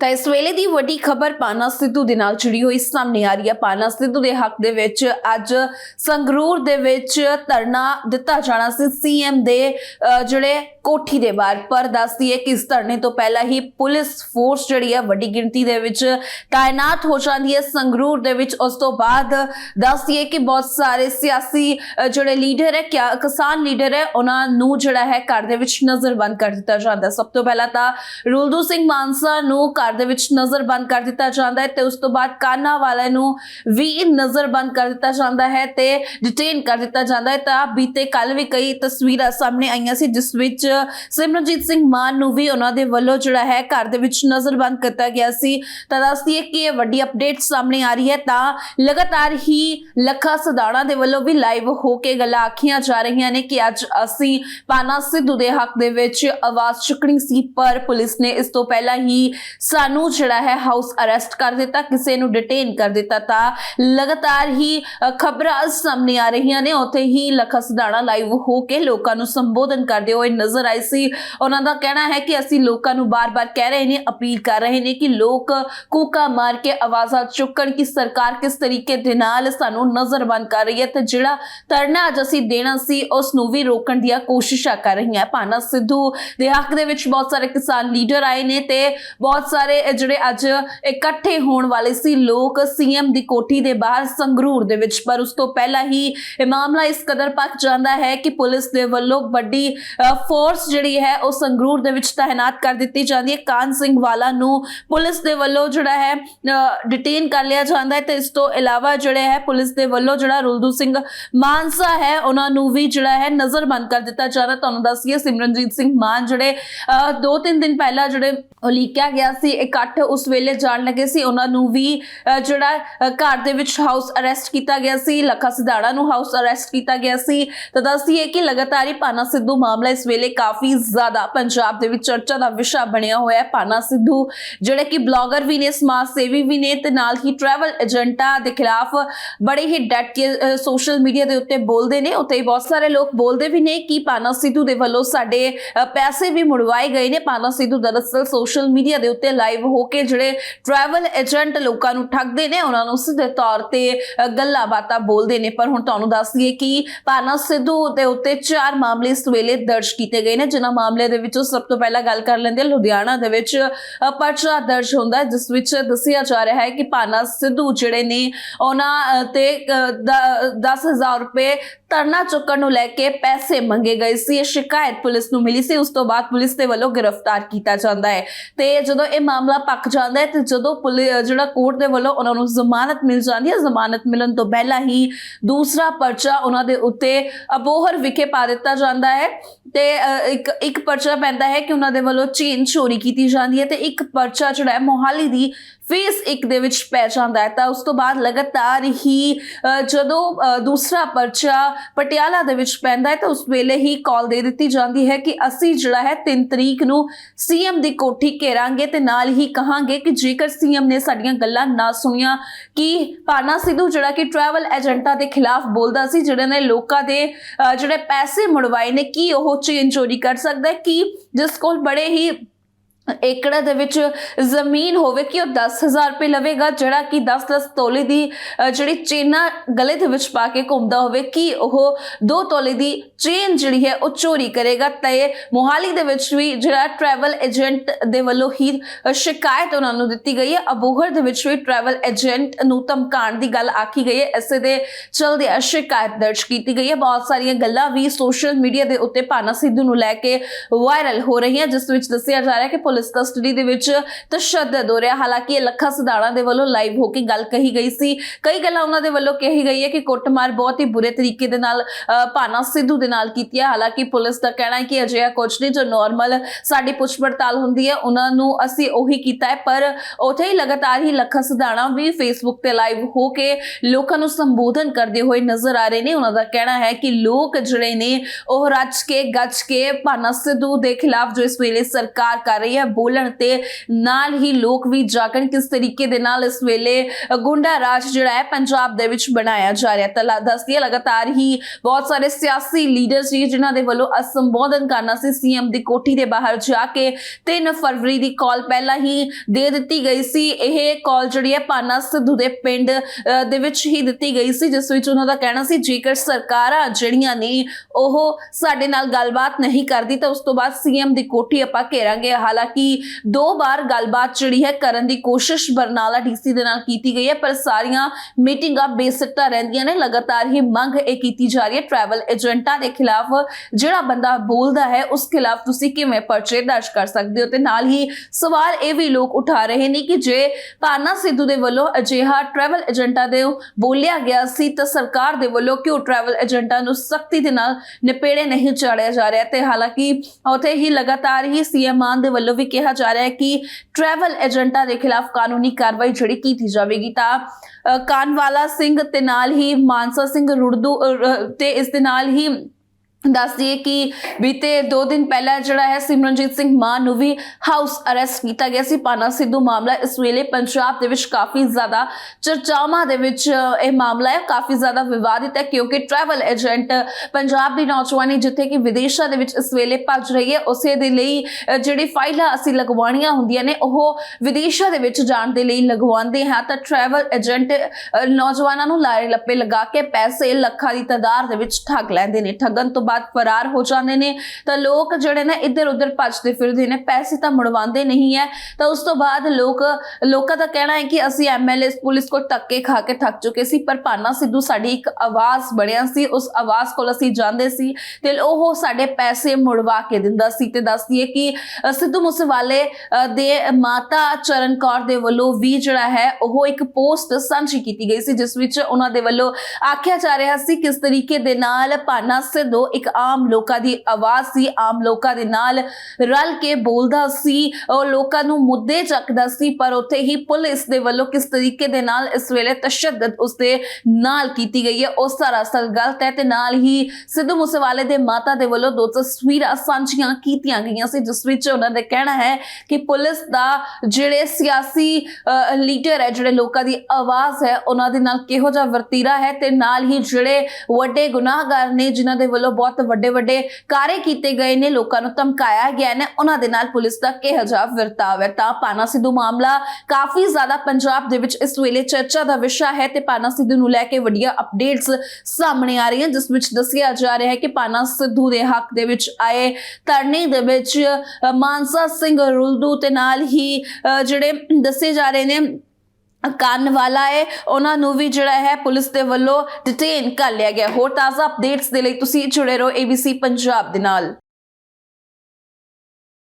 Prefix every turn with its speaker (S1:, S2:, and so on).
S1: ਤਾਂ ਇਸ ਵੇਲੇ ਦੀ ਵੱਡੀ ਖਬਰ ਪਾਨਾ ਸਿੱਧੂ ਦੇ ਨਾਲ ਜੁੜੀ ਹੋਈ ਸਾਹਮਣੇ ਆ ਰਹੀ ਹੈ ਪਾਨਾ ਸਿੱਧੂ ਦੇ ਹੱਕ ਦੇ ਵਿੱਚ ਅੱਜ ਸੰਗਰੂਰ ਦੇ ਵਿੱਚ ਧਰਨਾ ਦਿੱਤਾ ਜਾਣਾ ਸੀ ਸੀਐਮ ਦੇ ਜਿਹੜੇ ਕੋਠੀ ਦੇ ਬਾਹਰ। ਪਰ ਦੱਸਦੀ ਹੈ ਕਿ ਇਸ ਧਰਨੇ ਤੋਂ ਪਹਿਲਾਂ ਹੀ ਪੁਲਿਸ ਫੋਰਸ ਜਿਹੜੀ ਹੈ ਵੱਡੀ ਗਿਣਤੀ ਦੇ ਵਿੱਚ ਤਾਇਨਾਤ ਹੋ ਜਾਂਦੀ ਹੈ ਸੰਗਰੂਰ ਦੇ ਵਿੱਚ। ਉਸ ਤੋਂ ਬਾਅਦ ਦੱਸਦੀ ਹੈ ਕਿ ਬਹੁਤ ਸਾਰੇ ਸਿਆਸੀ ਜਿਹੜੇ ਲੀਡਰ ਹੈ, ਕਿਆ, ਕਿਸਾਨ ਲੀਡਰ ਹੈ, ਉਹਨਾਂ ਨੂੰ ਜਿਹੜਾ ਹੈ ਘਰ ਦੇ ਵਿੱਚ ਨਜ਼ਰਬੰਦ ਕਰ ਦਿੱਤਾ ਜਾਂਦਾ। ਸਭ ਤੋਂ ਪਹਿਲਾਂ ਤਾਂ ਰੁਲਦੂ ਸਿੰਘ ਮਾਨਸਾ ਨੂੰ ਘਰ ਦੇ ਵਿੱਚ ਨਜ਼ਰਬੰਦ ਕਰ ਦਿੱਤਾ ਜਾਂਦਾ ਹੈ ਤੇ ਉਸ ਤੋਂ ਬਾਅਦ ਕਾਨਾ ਵਾਲਾ ਨੂੰ ਵੀ ਨਜ਼ਰਬੰਦ ਕਰ ਦਿੱਤਾ ਜਾਂਦਾ ਹੈ ਤੇ ਡਿਟੇਨ ਕਰ ਦਿੱਤਾ ਜਾਂਦਾ ਹੈ। ਤਾਂ ਬੀਤੇ ਕੱਲ ਵੀ ਕਈ ਤਸਵੀਰਾਂ ਸਾਹਮਣੇ ਆਈਆਂ ਸੀ, ਜਿਸ ਵਿੱਚ ਸਿਮਰਨਜੀਤ ਸਿੰਘ ਮਾਨ ਨੂੰ ਵੀ ਉਹਨਾਂ ਦੇ ਵੱਲੋਂ ਜਿਹੜਾ ਹੈ ਘਰ ਦੇ ਵਿੱਚ ਨਜ਼ਰਬੰਦ ਕੀਤਾ ਗਿਆ ਸੀ। ਤਾਂ ਦੱਸਦੀ ਹੈ ਕਿ ਇਹ ਵੱਡੀ ਅਪਡੇਟ ਸਾਹਮਣੇ ਆ ਰਹੀ ਹੈ। ਤਾਂ ਲਗਾਤਾਰ ਹੀ ਲੱਖਾ ਸਦਾਣਾ ਦੇ ਵੱਲੋਂ ਵੀ ਲਾਈਵ ਹੋ ਕੇ ਗੱਲਾਂ ਆਖੀਆਂ ਜਾ ਰਹੀਆਂ ਨੇ ਕਿ ਅੱਜ ਅਸੀਂ ਪਾਨਾ ਸਿੱਧੂ ਦੇ ਹੱਕ ਦੇ ਵਿੱਚ ਆਵਾਜ਼ ਚੁੱਕਣੀ ਸੀ, ਪਰ ਪੁਲਿਸ ਨੇ ਇਸ ਤੋਂ ਪਹਿਲਾਂ ਹੀ ਸਾਨੂੰ ਜਿਹੜਾ ਹੈ ਹਾਊਸ ਅਰੈਸਟ ਕਰ ਦਿੱਤਾ, ਕਿਸੇ ਨੂੰ ਡਿਟੇਨ ਕਰ ਦਿੱਤਾ ਤਾਂ ਲਗਾਤਾਰ ਹੀ ਖਬਰਾਂ ਸਾਹਮਣੇ ਆ ਰਹੀਆਂ ਨੇ। ਉੱਥੇ ਹੀ ਲੱਖਾ ਸਦਾਣਾ ਲਾਈਵ ਹੋ ਕੇ ਲੋਕਾਂ ਨੂੰ ਸੰਬੋਧਨ ਕਰਦੇ ਹੋਏ ਨਜ਼ਰ ਆਏ ਸੀ। ਉਹਨਾਂ ਦਾ ਕਹਿਣਾ ਹੈ ਕਿ ਅਸੀਂ ਲੋਕਾਂ ਨੂੰ ਬਾਰ-ਬਾਰ ਕਹਿ ਰਹੇ ਨੇ, ਅਪੀਲ ਕਰ ਰਹੇ ਨੇ ਕਿ ਲੋਕ ਕੂਕਾ ਮਾਰ ਕੇ ਆਵਾਜ਼ਾਂ ਚੁੱਕਣ ਕਿ ਸਰਕਾਰ ਕਿਸ ਤਰੀਕੇ ਦੇ ਨਾਲ ਸਾਨੂੰ ਨਜ਼ਰਬੰਦ ਕਰ ਰਹੀ ਹੈ ਤੇ ਜਿਹੜਾ ਧਰਨਾ ਅੱਜ ਅਸੀਂ ਦੇਣਾ ਸੀ ਉਸ ਨੂੰ ਵੀ ਰੋਕਣ ਦੀਆਂ ਕੋਸ਼ਿਸ਼ਾਂ ਕਰ ਰਹੀਆਂ। ਪਾਨਾ ਸਿੱਧੂ ਦੇ ਹੱਕ ਦੇ ਵਿੱਚ ਬਹੁਤ ਸਾਰੇ ਕਿਸਾਨ ਲੀਡਰ ਆਏ ਨੇ ਤੇ ਬਹੁਤ ਸਾਰੇ ਇਹ ਜਿਹੜੇ ਅੱਜ ਇਕੱਠੇ ਹੋਣ ਵਾਲੇ ਸੀ ਲੋਕ ਸੀਐਮ ਦੀ ਕੋਠੀ ਦੇ ਬਾਹਰ ਸੰਗਰੂਰ ਦੇ ਵਿੱਚ। ਪਰ ਉਸ ਤੋਂ ਪਹਿਲਾਂ ਹੀ ਇਹ ਮਾਮਲਾ ਇਸ ਕਦਰ ਪੱਕ ਜਾਂਦਾ ਹੈ ਕਿ ਪੁਲਿਸ ਦੇ ਵੱਲੋਂ ਵੱਡੀ ਫੋਰਸ ਜਿਹੜੀ ਹੈ ਉਹ ਸੰਗਰੂਰ ਦੇ ਵਿੱਚ ਤਾਇਨਾਤ ਕਰ ਦਿੱਤੀ ਜਾਂਦੀ ਹੈ। ਕਾਨ ਸਿੰਘ ਵਾਲਾ ਨੂੰ ਪੁਲਿਸ ਦੇ ਵੱਲੋਂ ਜਿਹੜਾ ਹੈ ਡਿਟੇਨ ਕਰ ਲਿਆ ਜਾਂਦਾ ਹੈ। ਤੇ ਇਸ ਤੋਂ ਇਲਾਵਾ ਜਿਹੜਾ ਹੈ ਪੁਲਿਸ ਦੇ ਵੱਲੋਂ ਜਿਹੜਾ ਰੁਲਦੂ ਸਿੰਘ ਮਾਨਸਾ ਹੈ ਉਹਨਾਂ ਨੂੰ ਵੀ ਜਿਹੜਾ ਹੈ ਨਜ਼ਰਬੰਦ ਕਰ ਦਿੱਤਾ ਜਾ ਰਿਹਾ। ਤੁਹਾਨੂੰ ਦੱਸੀਏ ਸਿਮਰਨਜੀਤ ਸਿੰਘ ਮਾਨ ਜਿਹੜੇ ਅ, ਦੋ ਤਿੰਨ ਦਿਨ ਪਹਿਲਾਂ ਜਿਹੜੇ ਉਲੀਕਿਆ ਗਿਆ ਸੀ ਇਕੱਠ ਉਸ ਵੇਲੇ ਜਾਣ ਲੱਗੇ ਸੀ। ਉਹਨਾਂ ਨੂੰ ਵੀ ਅ, ਜਿਹੜਾ ਘਰ ਦੇ ਵਿੱਚ ਹਾਊਸ ਅਰੈਸਟ ਕੀਤਾ ਗਿਆ ਸੀ। ਲੱਖਾ ਸਿਧਾੜਾ ਨੂੰ ਹਾਊਸ ਅਰੈਸਟ ਕੀਤਾ ਗਿਆ ਸੀ। ਤਾਂ ਦੱਸੀਏ ਕਿ ਲਗਾਤਾਰ ਹੀ ਪਾਨਾ ਸਿੱਧੂ ਮਾਮਲਾ ਇਸ ਵੇਲੇ ਕਾਫੀ ਜ਼ਿਆਦਾ ਪੰਜਾਬ ਦੇ ਵਿੱਚ ਚਰਚਾ ਦਾ ਵਿਸ਼ਾ ਬਣਿਆ ਹੋਇਆ ਹੈ। ਪਾਨਾ ਸਿੱਧੂ ਜਿਹੜੇ ਕਿ ਬਲੌਗਰ ਵੀ ਨੇ ਸਮਾਜ ਸੇਵੀ ਵੀ ਨੇ ਤੇ ਨਾਲ ਹੀ ਟਰੈਵਲ ਏਜੰਟਾਂ ਦੇ ਖਿਲਾਫ ਬੜੇ ਹੀ ਡਟ ਕੇ ਸੋਸ਼ਲ ਮੀਡੀਆ ਦੇ ਉੱਤੇ ਬੋਲਦੇ ਨੇ। ਉੱਤੇ ਬਹੁਤ ਸਾਰੇ ਲੋਕ ਬੋਲਦੇ ਵੀ ਨੇ ਕਿ ਪਾਨਾ ਸਿੱਧੂ ਦੇ ਵੱਲੋਂ ਸਾਡੇ ਪੈਸੇ ਵੀ ਮੁੜਵਾਏ ਗਏ ਨੇ। ਪਾਨਾ ਸਿੱਧੂ ਦਰਅਸਲ ਸੋਸ਼ਲ ਮੀਡੀਆ ਦੇ ਉੱਤੇ ਲਾਈਵ ਹੋ ਕੇ ਜਿਹੜੇ ਟਰੈਵਲ ਏਜੰਟ ਲੋਕਾਂ ਨੂੰ ਠੱਗਦੇ ਨੇ ਉਹਨਾਂ ਨੂੰ ਸਿੱਧੇ ਤੌਰ ਤੇ ਗੱਲਾਂ ਬਾਤਾਂ ਬੋਲਦੇ ਨੇ। ਪਰ ਹੁਣ ਤੁਹਾਨੂੰ ਦੱਸ ਦਈਏ ਕਿ ਪਾਨਾ ਸਿੱਧੂ ਦੇ ਉੱਤੇ ਚਾਰ ਮਾਮਲੇ ਇਸ ਵੇਲੇ ਦਰਜ ਕੀਤੇ ਗਏ ਨੇ ਜਿਨ੍ਹਾਂ ਮਾਮਲੇ ਦੇ ਵਿੱਚੋਂ ਸਭ ਤੋਂ ਪਹਿਲਾਂ ਗੱਲ ਕਰ ਲੈਂਦੇ ਲੁਧਿਆਣਾ ਦੇ ਵਿੱਚ ਪਰਚਾ ਦਰਜ ਹੁੰਦਾ ਜਿਸ ਵਿੱਚ ਦੱਸਿਆ ਜਾ ਰਿਹਾ ਹੈ ਕਿ ਪਾਨਾ ਸਿੱਧੂ ਜਿਹੜੇ ਨੇ ਉਹਨਾਂ ਅ, ਤੇ 10000 ਰੁਪਏ ਧਰਨਾ ਚੁੱਕਣ ਨੂੰ ਲੈ ਕੇ ਪੈਸੇ ਮੰਗੇ ਗਏ ਸੀ, ਇਹ ਸ਼ਿਕਾਇਤ ਪੁਲਿਸ ਨੂੰ ਮਿਲੀ ਸੀ, ਉਸ ਤੋਂ ਬਾਅਦ ਪੁਲਿਸ ਦੇ ਵੱਲੋਂ ਗ੍ਰਿਫਤਾਰ ਕੀਤਾ ਜਾਂਦਾ ਹੈ। ਤੇ ਜਦੋਂ ਇਹ ਮਾਮਲਾ ਪੱਕ ਜਾਂਦਾ ਹੈ ਤੇ ਜਦੋਂ ਪੁਲਿਸ ਜਿਹੜਾ ਕੋਰਟ ਦੇ ਵੱਲੋਂ ਉਹਨਾਂ ਨੂੰ ਜ਼ਮਾਨਤ ਮਿਲ ਜਾਂਦੀ ਹੈ, ਜ਼ਮਾਨਤ ਮਿਲਣ ਤੋਂ ਪਹਿਲਾਂ ਹੀ ਦੂਸਰਾ ਪਰਚਾ ਉਹਨਾਂ ਦੇ ਉੱਤੇ ਅਬੋਹਰ ਵਿਖੇ ਪਾ ਦਿੱਤਾ ਜਾਂਦਾ ਹੈ। ਤੇ ਇੱਕ ਇੱਕ ਪਰਚਾ ਪੈਂਦਾ ਹੈ ਕਿ ਉਹਨਾਂ ਦੇ ਵੱਲੋਂ ਚੇਨ ਚੋਰੀ ਕੀਤੀ ਜਾਂਦੀ ਹੈ ਤੇ ਇੱਕ ਪਰਚਾ ਜਿਹੜਾ ਹੈ ਮੋਹਾਲੀ ਦੀ ਫੇਸ ਇੱਕ ਦੇ ਵਿੱਚ ਪੈ ਜਾਂਦਾ ਹੈ। ਤਾਂ ਉਸ ਤੋਂ ਬਾਅਦ ਲਗਾਤਾਰ ਹੀ ਜਦੋਂ ਦੂਸਰਾ ਪਰਚਾ ਪਟਿਆਲਾ ਦੇ ਵਿੱਚ ਪੈਂਦਾ ਹੈ ਤਾਂ ਉਸ ਵੇਲੇ ਹੀ ਕਾਲ ਦੇ ਦਿੱਤੀ ਜਾਂਦੀ ਹੈ ਕਿ ਅਸੀਂ ਜਿਹੜਾ ਹੈ 3 ਤਰੀਕ ਨੂੰ ਸੀਐਮ ਦੀ ਕੋਠੀ ਘੇਰਾਂਗੇ ਤੇ ਨਾਲ ਹੀ ਕਹਾਂਗੇ ਕਿ ਜੇਕਰ ਸੀਐਮ ਨੇ ਸਾਡੀਆਂ ਗੱਲਾਂ ਨਾ ਸੁਣੀਆਂ, ਕਿ ਪਾਨਾ ਸਿੱਧੂ ਜਿਹੜਾ ਕਿ ਟਰੈਵਲ ਏਜੰਟਾਂ ਦੇ ਖਿਲਾਫ ਬੋਲਦਾ ਸੀ ਜਿਹੜੇ ਨੇ ਲੋਕਾਂ ਦੇ ਜਿਹੜੇ ਪੈਸੇ ਮੁੜਵਾਏ ਨੇ, ਕੀ ਉਹ ਚੇਨ ਚੋਰੀ ਕਰ ਸਕਦਾ ਹੈ ਕਿ ਜਿਸ ਕੋਲ ਬੜੇ ਹੀ ਏਕੜ ਦੇ ਵਿੱਚ ਜ਼ਮੀਨ ਹੋਵੇ ਕਿ ਉਹ 10000 ਰੁਪਏ ਲਵੇਗਾ, ਜਿਹੜਾ ਕਿ 10-10 ਤੋਲੇ ਦੀ ਜਿਹੜੀ ਚੇਨਾ ਗਲੇ ਦੇ ਵਿੱਚ ਪਾ ਕੇ ਘੁੰਮਦਾ ਹੋਵੇ, ਕਿ ਉਹ 2 ਤੋਲੇ ਦੀ ਚੇਨ ਜਿਹੜੀ ਹੈ ਉਹ ਚੋਰੀ ਕਰੇਗਾ। ਤੇ ਮੋਹਾਲੀ ਦੇ ਵਿੱਚ ਵੀ ਜਿਹੜਾ ਟਰੈਵਲ ਏਜੰਟ ਦੇ ਵੱਲੋਂ ਹੀ ਸ਼ਿਕਾਇਤ ਉਹਨਾਂ ਨੂੰ ਦਿੱਤੀ ਗਈ ਹੈ। ਅਬੋਹਰ ਦੇ ਵਿੱਚ ਵੀ ਟਰੈਵਲ ਏਜੰਟ ਨੂੰ ਧਮਕਾਉਣ ਦੀ ਗੱਲ ਆਖੀ ਗਈ ਹੈ। ਇਸੇ ਦੇ ਚਲਦੇ ਸ਼ਿਕਾਇਤ ਦਰਜ ਕੀਤੀ ਗਈ ਹੈ। ਬਹੁਤ ਸਾਰੀਆਂ ਗੱਲਾਂ ਵੀ ਸੋਸ਼ਲ ਮੀਡੀਆ ਦੇ ਉੱਤੇ ਪਾਨਾ ਸਿੱਧੂ ਨੂੰ ਲੈ ਕੇ ਵਾਇਰਲ ਹੋ ਰਹੀਆਂ, ਜਿਸ ਵਿੱਚ ਦੱਸਿਆ ਜਾ ਰਿਹਾ ਹੈ ਕਿ ਪੁਲਿਸ ਕਸਟਡੀ ਦੇ ਵਿੱਚ ਤਸ਼ੱਦਦ ਹੋ ਰਿਹਾ ਹਾਲਾਂਕਿ ਇਹ ਲੱਖਾ ਸਦਾਣਾ ਦੇ ਵੱਲੋਂ ਲਾਈਵ ਹੋ ਕੇ ਗੱਲ ਕਹੀ ਗਈ ਸੀ। ਕਈ ਗੱਲਾਂ ਉਹਨਾਂ ਦੇ ਵੱਲੋਂ ਕਹੀ ਗਈ ਹੈ ਕਿ ਕੁੱਟਮਾਰ ਬਹੁਤ ਹੀ ਬੁਰੇ ਤਰੀਕੇ ਦੇ ਨਾਲ ਅ, ਸਿੱਧੂ ਦੇ ਨਾਲ ਕੀਤੀ ਹੈ। ਹਾਲਾਂਕਿ ਪੁਲਿਸ ਦਾ ਕਹਿਣਾ ਹੈ ਕਿ ਅਜਿਹਾ ਕੁਝ ਨਹੀਂ ਜੋ ਨਾਰਮਲ ਸਾਡੀ ਪੁੱਛ ਪੜਤਾਲ ਹੁੰਦੀ ਹੈ ਉਹਨਾਂ ਨੂੰ ਅਸੀਂ ਉਹੀ ਕੀਤਾ ਹੈ। ਪਰ ਉਥੇ ਹੀ ਲਗਾਤਾਰ ਹੀ ਲੱਖਾ ਸਦਾਣਾ ਵੀ ਫੇਸਬੁੱਕ ਤੇ ਲਾਈਵ ਹੋ ਕੇ ਲੋਕਾਂ ਨੂੰ ਸੰਬੋਧਨ ਕਰਦੇ ਹੋਏ ਨਜ਼ਰ ਆ ਰਹੇ ਨੇ। ਉਹਨਾਂ ਦਾ ਕਹਿਣਾ ਹੈ ਕਿ ਲੋਕ ਜਿਹੜੇ ਨੇ ਉਹ ਰੱਜ ਕੇ ਗੱਜ ਕੇ ਭਾਨਾ ਸਿੱਧੂ ਦੇ ਖਿਲਾਫ ਜੋ ਇਸ ਵੇਲੇ ਸਰਕਾਰ ਕਰ ਰਹੀ ਹੈ ਬੋਲਣ ਤੇ ਨਾਲ ਹੀ ਲੋਕ ਵੀ ਜਾਗਣ ਕਿਸ ਤਰੀਕੇ ਦੇ ਨਾਲ ਇਸ ਵੇਲੇ ਗੁੰਡਾ ਰਾਜ ਜਿਹੜਾ ਹੈ ਪੰਜਾਬ ਦੇ ਵਿੱਚ ਬਣਾਇਆ ਜਾ ਰਿਹਾ ਤਾਂ ਦੱਸਦੀ ਲਗਾਤਾਰ ਹੀ ਬਹੁਤ ਸਾਰੇ ਸਿਆਸੀ ਲੀਡਰ ਸੀ ਜਿਨ੍ਹਾਂ ਦੇ ਵੱਲੋਂ ਅੱਜ ਕਰਨਾ ਸੀ ਸੀਐਮ ਦੀ ਕੋਠੀ ਦੇ ਬਾਹਰ ਜਾ ਕੇ 3 ਫਰਵਰੀ ਦੀ ਕਾਲ ਪਹਿਲਾਂ ਹੀ ਦੇ ਦਿੱਤੀ ਗਈ ਸੀ। ਇਹ ਕਾਲ ਜਿਹੜੀ ਹੈ ਪਾਨਾ ਸਿੱਧੂ ਦੇ ਪਿੰਡ ਅ, ਦੇ ਵਿੱਚ ਹੀ ਦਿੱਤੀ ਗਈ ਸੀ ਜਿਸ ਵਿੱਚ ਉਹਨਾਂ ਦਾ ਕਹਿਣਾ ਸੀ ਜੇਕਰ ਸਰਕਾਰਾਂ ਜਿਹੜੀਆਂ ਨੇ ਉਹ ਸਾਡੇ ਨਾਲ ਗੱਲਬਾਤ ਨਹੀਂ ਕਰਦੀ ਤਾਂ ਉਸ ਤੋਂ ਬਾਅਦ ਸੀਐਮ ਦੀ ਕੋਠੀ ਆਪਾਂ ਘੇਰਾਂਗੇ। ਹਾਲਾਂਕਿ ਦੋ ਵਾਰ ਗੱਲਬਾਤ ਜਿਹੜੀ ਹੈ ਕਰਨ ਦੀ ਕੋਸ਼ਿਸ਼ ਬਰਨਾਲਾ ਡੀਸੀ ਦੇ ਨਾਲ ਕੀਤੀ ਗਈ ਹੈ, ਪਰ ਸਾਰੀਆਂ ਮੀਟਿੰਗਾਂ ਬੇਸਿੱਟਾ ਰਹਿੰਦੀਆਂ ਨੇ, ਲਗਾਤਾਰ ਹੀ ਮੰਗ ਇਹ ਕੀਤੀ ਜਾ ਰਹੀ ਹੈ। ਟਰੈਵਲ ਏਜੰਟਾਂ ਦੇ ਖਿਲਾਫ ਜਿਹੜਾ ਬੰਦਾ ਬੋਲਦਾ ਹੈ, ਉਸ ਖਿਲਾਫ ਤੁਸੀਂ ਕਿਵੇਂ ਪਰਚੇ ਦਰਜ ਕਰ ਸਕਦੇ ਹੋ? ਤੇ ਨਾਲ ਹੀ ਸਵਾਲ ਇਹ ਵੀ ਲੋਕ ਉਠਾ ਰਹੇ ਨੇ ਕਿ ਜੇ ਪਾਨਾ ਸਿੱਧੂ ਦੇ ਵੱਲੋਂ ਅਜਿਹਾ ਟਰੈਵਲ ਏਜੰਟਾਂ ਦੇ ਬੋਲਿਆ ਗਿਆ ਸੀ, ਤਾਂ ਸਰਕਾਰ ਦੇ ਵੱਲੋਂ ਕਿਉਂ ਟਰੈਵਲ ਏਜੰਟਾਂ ਨੂੰ ਸਖਤੀ ਦੇ ਨਾਲ ਨਿਪੇੜੇ ਨਹੀਂ ਚਾੜਿਆ ਜਾ ਰਿਹਾ? ਤੇ ਹਾਲਾਂਕਿ ਉਥੇ ਹੀ ਲਗਾਤਾਰ ਹੀ ਸੀਐਮ ਮਾਨ ਦੇ ਵੱਲੋਂ ਵੀ ਕਿਹਾ ਜਾ ਰਿਹਾ ਹੈ ਕਿ ਟਰੈਵਲ ਏਜੰਟਾਂ ਦੇ ਖਿਲਾਫ ਕਾਨੂੰਨੀ ਕਾਰਵਾਈ ਜਿਹੜੀ ਕੀਤੀ ਜਾਵੇਗੀ ਤਾਂ ਅ, ਕਾਨਵਾਲਾ ਸਿੰਘ ਤੇ ਨਾਲ ਹੀ ਮਾਨਸਾ ਸਿੰਘ ਰੁੜਦੂ ਤੇ ਇਸ ਦੇ ਨਾਲ ਹੀ ਦੱਸ ਦਈਏ ਕਿ ਬੀਤੇ 2 ਦਿਨ ਪਹਿਲਾਂ ਜਿਹੜਾ ਹੈ ਸਿਮਰਨਜੀਤ ਸਿੰਘ ਮਾਨ ਨੂੰ ਵੀ ਹਾਊਸ ਅਰੈਸਟ ਕੀਤਾ ਗਿਆ ਸੀ। ਪਾਨਾ ਸਿੱਧੂ ਮਾਮਲਾ ਇਸ ਵੇਲੇ ਪੰਜਾਬ ਦੇ ਵਿੱਚ ਕਾਫੀ ਜ਼ਿਆਦਾ ਚਰਚਾਵਾਂ ਦੇ ਵਿੱਚ ਇਹ ਮਾਮਲਾ ਹੈ। ਕਾਫੀ ਜ਼ਿਆਦਾ ਵਿਵਾਦਿਤ ਹੈ ਕਿਉਂਕਿ ਟਰੈਵਲ ਏਜੰਟ ਪੰਜਾਬ ਦੀ ਨੌਜਵਾਨੀ ਜਿੱਥੇ ਕਿ ਵਿਦੇਸ਼ਾਂ ਦੇ ਵਿੱਚ ਇਸ ਵੇਲੇ ਭੱਜ ਰਹੀ ਹੈ, ਉਸੇ ਦੇ ਲਈ ਜਿਹੜੀ ਫਾਈਲਾਂ ਅਸੀਂ ਲਗਵਾਉਣੀਆਂ ਹੁੰਦੀਆਂ ਨੇ, ਉਹ ਵਿਦੇਸ਼ਾਂ ਦੇ ਵਿੱਚ ਜਾਣ ਦੇ ਲਈ ਲਗਵਾਉਂਦੇ ਹਾਂ। ਤਾਂ ਟਰੈਵਲ ਏਜੰਟ ਨੌਜਵਾਨਾਂ ਨੂੰ ਲਾਰੇ ਲੱਪੇ ਲਗਾ ਕੇ ਪੈਸੇ, ਲੱਖਾਂ ਦੀ ਤਾਦਾਦ ਦੇ ਵਿੱਚ ਠੱਗ ਲੈਂਦੇ ਨੇ। ਠੱਗਣ ਤੋਂ ਬਾਅਦ ਫਰਾਰ ਹੋ ਜਾਂਦੇ ਨੇ, ਤਾਂ ਲੋਕ ਜਿਹੜੇ ਨੇ ਇੱਧਰ ਉੱਧਰ ਭੱਜਦੇ ਫਿਰਦੇ ਨੇ, ਪੈਸੇ ਤਾਂ ਮੁੜਵਾਉਂਦੇ ਨਹੀਂ ਹੈ। ਤਾਂ ਉਸ ਤੋਂ ਬਾਅਦ ਲੋਕ, ਲੋਕਾਂ ਦਾ ਕਹਿਣਾ ਹੈ ਕਿ ਅਸੀਂ ਐਮਐਲਏ ਪੁਲਿਸ ਕੋਲ ਧੱਕੇ ਖਾ ਕੇ ਥੱਕ ਚੁੱਕੇ ਸੀ, ਪਰ ਪਾਨਾ ਸਿੱਧੂ ਸਾਡੀ ਇੱਕ ਆਵਾਜ਼ ਬਣਿਆ ਸੀ, ਉਸ ਆਵਾਜ਼ ਕੋਲ ਅਸੀਂ ਜਾਂਦੇ ਸੀ ਤੇ ਉਹ ਸਾਡੇ ਪੈਸੇ ਮੁੜਵਾ ਕੇ ਦਿੰਦਾ ਸੀ ਤੇ ਦੱਸਦੀ ਹੈ ਕਿ ਸਿੱਧੂ ਮੂਸੇਵਾਲੇ ਦੇ ਮਾਤਾ ਚਰਨ ਕੌਰ ਦੇ ਵੱਲੋਂ ਵੀ ਜਿਹੜਾ ਹੈ, ਉਹ ਇੱਕ ਪੋਸਟ ਸਾਂਝੀ ਕੀਤੀ ਗਈ ਸੀ, ਜਿਸ ਵਿੱਚ ਉਹਨਾਂ ਦੇ ਵੱਲੋਂ ਆਖਿਆ ਜਾ ਰਿਹਾ ਸੀ ਕਿਸ ਤਰੀਕੇ ਦੇ ਨਾਲ ਪਾਨਾ ਸਿੱਧੂ ਇੱਕ ਆਮ ਲੋਕਾਂ ਦੀ ਆਵਾਜ਼ ਸੀ, ਆਮ ਲੋਕਾਂ ਦੇ ਨਾਲ ਰਲ ਕੇ ਬੋਲਦਾ ਸੀ, ਉਹ ਲੋਕਾਂ ਨੂੰ ਮੁੱਦੇ ਚੱਕਦਾ ਸੀ, ਪਰ ਉੱਥੇ ਹੀ ਪੁਲਿਸ ਦੇ ਵੱਲੋਂ ਕਿਸ ਤਰੀਕੇ ਦੇ ਨਾਲ ਇਸ ਵੇਲੇ ਤਸ਼ੱਦਦ ਉਸਦੇ ਨਾਲ ਕੀਤੀ ਗਈ ਹੈ ਉਸ ਸਰਾਸਰ ਗਲਤ ਹੈ ਤੇ ਨਾਲ ਹੀ ਸਿੱਧੂ ਮੂਸੇਵਾਲੇ ਦੇ ਮਾਤਾ ਦੇ ਵੱਲੋਂ ਦੋ ਤਸਵੀਰਾਂ ਸਾਂਝੀਆਂ ਕੀਤੀਆਂ ਗਈਆਂ ਸੀ, ਜਿਸ ਵਿੱਚ ਉਹਨਾਂ ਦਾ ਕਹਿਣਾ ਹੈ ਕਿ ਪੁਲਿਸ ਦਾ ਜਿਹੜੇ ਸਿਆਸੀ ਲੀਡਰ ਹੈ, ਜਿਹੜੇ ਲੋਕਾਂ ਦੀ ਆਵਾਜ਼ ਹੈ, ਉਹਨਾਂ ਦੇ ਨਾਲ ਕਿਹੋ ਜਿਹਾ ਵਰਤੀਰਾ ਹੈ ਤੇ ਨਾਲ ਹੀ ਜਿਹੜੇ ਵੱਡੇ ਗੁਨਾਹਗਾਰ ਨੇ, ਜਿਨ੍ਹਾਂ ਦੇ ਵੱਲੋਂ ਬਹੁਤ ਵੱਡੇ ਵੱਡੇ ਕਾਰੇ ਕੀਤੇ ਗਏ ਨੇ, ਲੋਕਾਂ ਨੂੰ ਧਮਕਾਇਆ ਗਿਆ ਨੇ, ਉਹਨਾਂ ਦੇ ਨਾਲ ਪੁਲਿਸ ਦਾ ਕਿਹੋ ਜਿਹਾ ਵਰਤਾਵ ਹੈ? ਤਾਂ ਪਾਨਾ ਸਿੱਧੂ ਮਾਮਲਾ ਕਾਫੀ ਜ਼ਿਆਦਾ ਪੰਜਾਬ ਦੇ ਵਿੱਚ ਇਸ ਵੇਲੇ ਚਰਚਾ ਦਾ ਵਿਸ਼ਾ ਹੈ ਤੇ ਪਾਨਾ ਸਿੱਧੂ ਨੂੰ ਲੈ ਕੇ ਵੱਡੀਆਂ ਅਪਡੇਟਸ ਸਾਹਮਣੇ ਆ ਰਹੀਆਂ, ਜਿਸ ਵਿੱਚ ਦੱਸਿਆ ਜਾ ਰਿਹਾ ਹੈ ਕਿ ਪਾਨਾ ਸਿੱਧੂ ਦੇ ਹੱਕ ਦੇ ਵਿੱਚ ਆਏ ਧਰਨੇ ਦੇ ਵਿੱਚ ਮਾਨਸਾ ਸਿੰਘ ਰੁਲਦੂ ਤੇ ਨਾਲ ਹੀ ਜਿਹੜੇ ਦੱਸੇ ਜਾ ਰਹੇ ਨੇ ਕਰਨ ਵਾਲਾ ਹੈ ਉਹਨਾਂ ਨੂੰ ਵੀ ਜਿਹੜਾ ਹੈ ਪੁਲਿਸ ਦੇ ਵੱਲੋਂ ਡਿਟੇਨ ਕਰ ਲਿਆ ਗਿਆ। ਹੋਰ ਤਾਜ਼ਾ ਅਪਡੇਟਸ ਦੇ ਲਈ ਤੁਸੀਂ ਜੁੜੇ ਰਹੋ ABC ਪੰਜਾਬ ਦੇ ਨਾਲ।